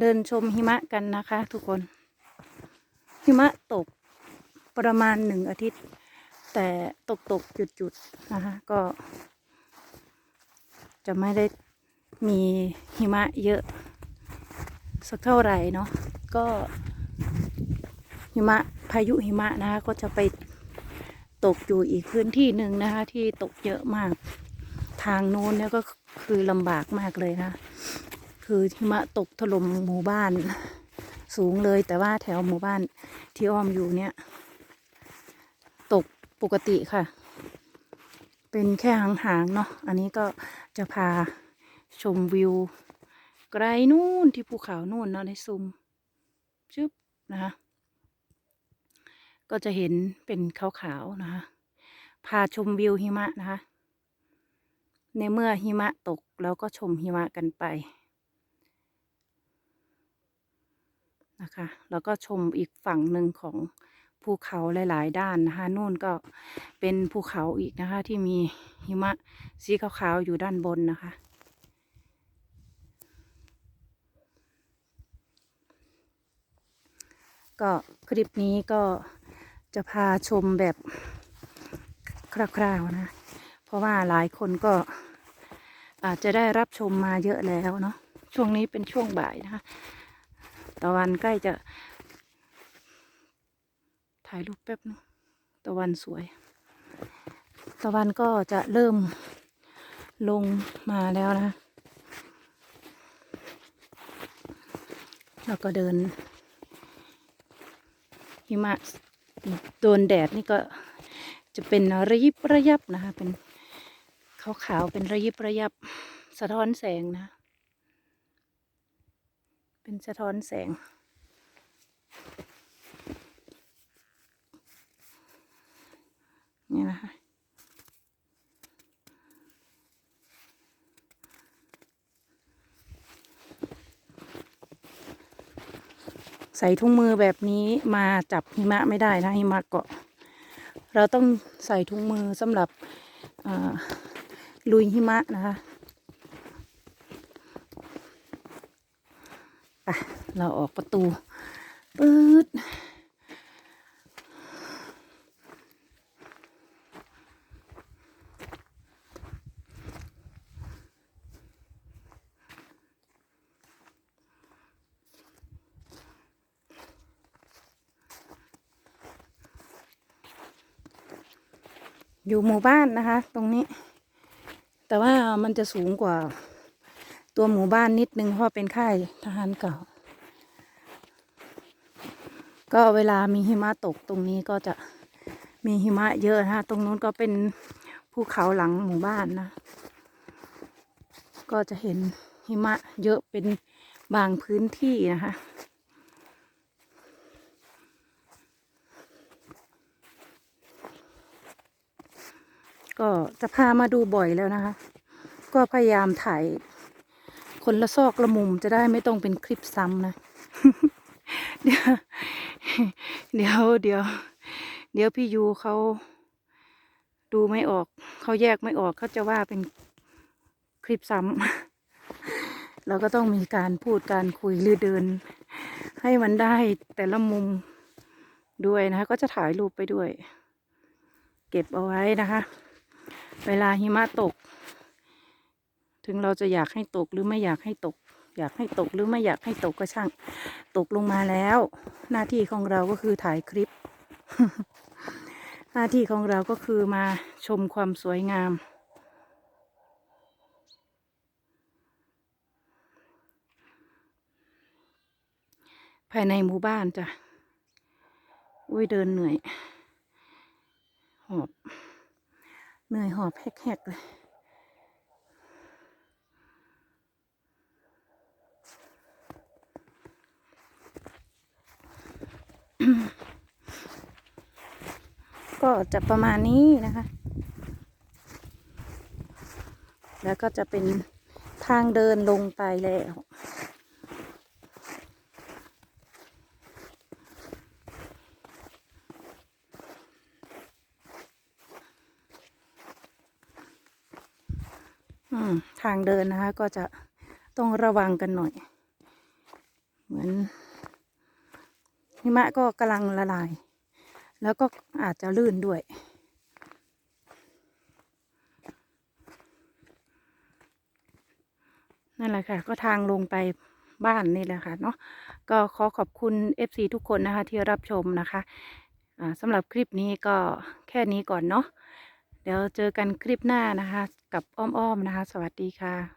เดินชมหิมะกันนะคะ ทุกคน หิมะตกประมาณหนึ่งอาทิตย์ แต่ตกตกหยุดหยุดนะคะก็ จะไม่ได้มีหิมะเยอะ สักเท่าไหร่เนาะก็หิมะพายุหิมะนะคะก็จะไปตกอยู่อีกพื้นที่หนึ่งนะคะ ที่ตกเยอะมาก ทางนู้นเนี่ยก็คือลำบากมากเลยนะ คือหิมะตกถล่มหมู่บ้าน สูงเลยแต่ว่าแถวหมู่บ้านที่อ้อมอยู่เนี่ย ตกปกติค่ะ เป็นแค่หางๆเนาะอันนี้ก็จะพาชมวิว ไกลนู่นที่ภูเขานู่นเนาะในซุมชึบนะคะก็จะเห็นเป็นขาวๆนะคะ พาชมวิวหิมะนะคะ ในเมื่อหิมะตกแล้วก็ชมหิมะกันไป นะคะ แล้วก็ชมอีกฝั่งหนึ่งของภูเขาหลาย ๆ ด้านนะคะนู่นก็เป็นภูเขาอีกนะคะ ที่มีหิมะสีขาวๆอยู่ด้านบนนะคะ ก็คลิปนี้ก็จะพาชมแบบคร่าวๆนะ เพราะว่าหลายคนก็อาจจะได้รับชมมาเยอะแล้วเนาะช่วงนี้เป็นช่วงบ่ายนะคะ ตะวันใกล้จะ ถ่ายรูปแป๊บนึงตะวันสวย ตะวันก็จะเริ่มลงมาแล้วนะ แล้วก็เดินหิมะโดนแดดนี่ก็จะเป็นระยิบระยับนะคะ เป็นขาวๆเป็นระยิบระยับ สะท้อนแสงนะ เป็นสะท้อนแสง นี่นะคะใส่ถุงมือแบบนี้มาจับหิมะไม่ได้นะหิมะเกาะ เราต้องใส่ถุงมือสำหรับลุยหิมะนะคะ ปเราออกประตูปื๊ดอยู่หมู่บ้านนะคะ ตรงนี้ แต่ว่ามันจะสูงกว่า ตัวหมู่บ้านนิดนึงเพราะเป็นค่ายทหารเก่า ก็เวลามีหิมะตกตรงนี้ก็จะมีหิมะเยอะนะคะตรงนู้นก็เป็นภูเขาหลังหมู่บ้านนะ ก็จะเห็นหิมะเยอะเป็นบางพื้นที่นะคะก็จะพามาดูบ่อยแล้วนะคะ ก็พยายามถ่าย คนละซอกละมุมจะได้ไม่ต้องเป็นคลิปซ้ำนะ เดี๋ยว เดี๋ยวเดี๋ยวเดี๋ยวพี่ยูเขาดูไม่ออก เขาแยกไม่ออกเขาจะว่าเป็นคลิปซ้ำเราก็ต้องมีการพูดการคุยหรือเดิน ให้มันได้แต่ละมุมด้วยนะคะ ก็จะถ่ายรูปไปด้วย เก็บเอาไว้นะคะ เวลาหิมะตก ถึงเราจะอยากให้ตกหรือไม่อยากให้ตก อยากให้ตกหรือไม่อยากให้ตกก็ช่าง ตกลงมาแล้ว หน้าที่ของเราก็คือถ่ายคลิป หน้าที่ของเราก็คือมาชมความสวยงาม ภายในหมู่บ้านจ้ะอุ้ยเดินเหนื่อย หอบ เหนื่อยหอบแหกๆเลย ก็จะประมาณนี้นะคะ แล้วก็จะเป็นทางเดินลงไปแล้วอืมทางเดินนะคะ ก็จะต้องระวังกันหน่อย เหมือน หิมะก็กำลังละลาย แล้วก็อาจจะลื่นด้วย นั่นแหละค่ะ ก็ทางลงไปบ้านนี่แหละค่ะเนาะก็ขอขอบคุณ FC ทุกคนนะคะ ที่รับชมนะคะสำหรับคลิปนี้ก็แค่นี้ก่อนเนาะเดี๋ยวเจอกันคลิปหน้านะคะ กับอ้อมๆนะคะ สวัสดีค่ะ